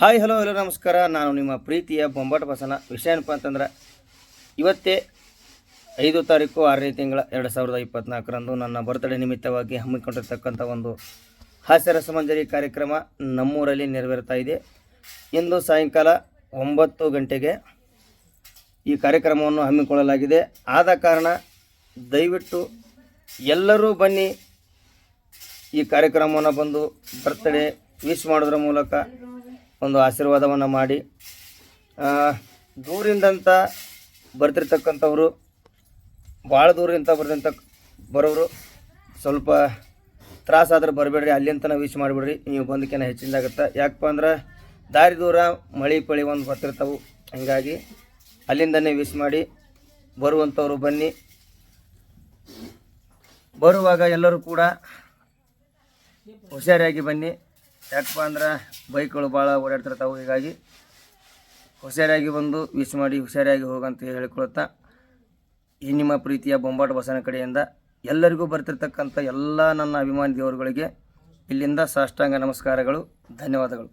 Hi hello hello ನಮಸ್ಕಾರ. ನಾನು ನಿಮ್ಮ ಪ್ರೀತಿಯ ಬೊಂಬಾಟ ಬಸನ ವಿಷಯ ಏನಪ್ಪ ಅಂತಂದ್ರೆ, ಇವತ್ತೇ ಐದು ತಾರೀಕು ಆರನೇ ತಿಂಗಳ ಎರಡು ಸಾವಿರದ ಇಪ್ಪತ್ನಾಲ್ಕರಂದು ನನ್ನ ಬರ್ತ್ಡೇ ನಿಮಿತ್ತವಾಗಿ ಹಮ್ಮಿಕೊಂಡಿರ್ತಕ್ಕಂಥ ಒಂದು ಹಾಸ್ಯ ರಸಮಂಜರಿ ಕಾರ್ಯಕ್ರಮ ನಮ್ಮೂರಲ್ಲಿ ನೆರವೇರ್ತಾ ಇದೆ. ಇಂದು ಸಾಯಂಕಾಲ ಒಂಬತ್ತು ಗಂಟೆಗೆ ಈ ಕಾರ್ಯಕ್ರಮವನ್ನು ಹಮ್ಮಿಕೊಳ್ಳಲಾಗಿದೆ. ಆದ ಕಾರಣ ದಯವಿಟ್ಟು ಎಲ್ಲರೂ ಬನ್ನಿ, ಈ ಕಾರ್ಯಕ್ರಮವನ್ನು ಬಂದು ಬರ್ತ್ಡೇ ವಿಶ್ ಮಾಡೋದ್ರ ಮೂಲಕ. ಒಂದು ಆಶೀರ್ವಾದವನ್ನು ಮಾಡಿ ದೂರಿಂದಂತ ಬರ್ತಿರ್ತಕ್ಕಂಥವ್ರು ಭಾಳ ದೂರಿಂದ ಬರ್ದಂತ ಬರೋರು ಸ್ವಲ್ಪ ತ್ರಾಸಾದ್ರೆ ಬರಬೇಡ್ರಿ ಅಲ್ಲಿಂತ ವಿಶ್ ಮಾಡಿಬಿಡ್ರಿ, ನೀವು ಬಂದಕ್ಕಿಂತ ಹೆಚ್ಚಿಂದಾಗತ್ತೆ ಯಾಕಪ್ಪ ಅಂದ್ರೆ, ದಾರಿ ದೂರ ಮಳೆ ಪಳಿ ಒಂದು ಬರ್ತಿರ್ತಾವೆ. ಹಂಗಾಗಿ ಅಲ್ಲಿಂದನೇ ವಿಶ್ ಮಾಡಿ, ಬರುವಂಥವ್ರು ಬನ್ನಿ. ಬರುವಾಗ ಎಲ್ಲರೂ ಕೂಡ ಹುಷಾರಿಯಾಗಿ ಬನ್ನಿ. ಯಾಕಪ್ಪ ಅಂದ್ರೆ ಬೈಕ್ಗಳು ಭಾಳ ಓಡಾಡ್ತಿರ್ತಾವೆ. ಹೀಗಾಗಿ ಹುಷಾರಾಗಿ ಬಂದು ವಿಶ್ ಮಾಡಿ ಹುಷಾರಾಗಿ ಹೋಗಂತ ಹೇಳಿಕೊಳ್ತಾ, ಈ ನಿಮ್ಮ ಪ್ರೀತಿಯ ಬೊಂಬಾಟ ಬಸನ ಕಡೆಯಿಂದ ಎಲ್ಲರಿಗೂ ಬರ್ತಿರ್ತಕ್ಕಂಥ ಎಲ್ಲ ನನ್ನ ಅಭಿಮಾನಿ ದೇವರುಗಳಿಗೆ ಇಲ್ಲಿಂದ ಸಾಷ್ಟಾಂಗ ನಮಸ್ಕಾರಗಳು, ಧನ್ಯವಾದಗಳು.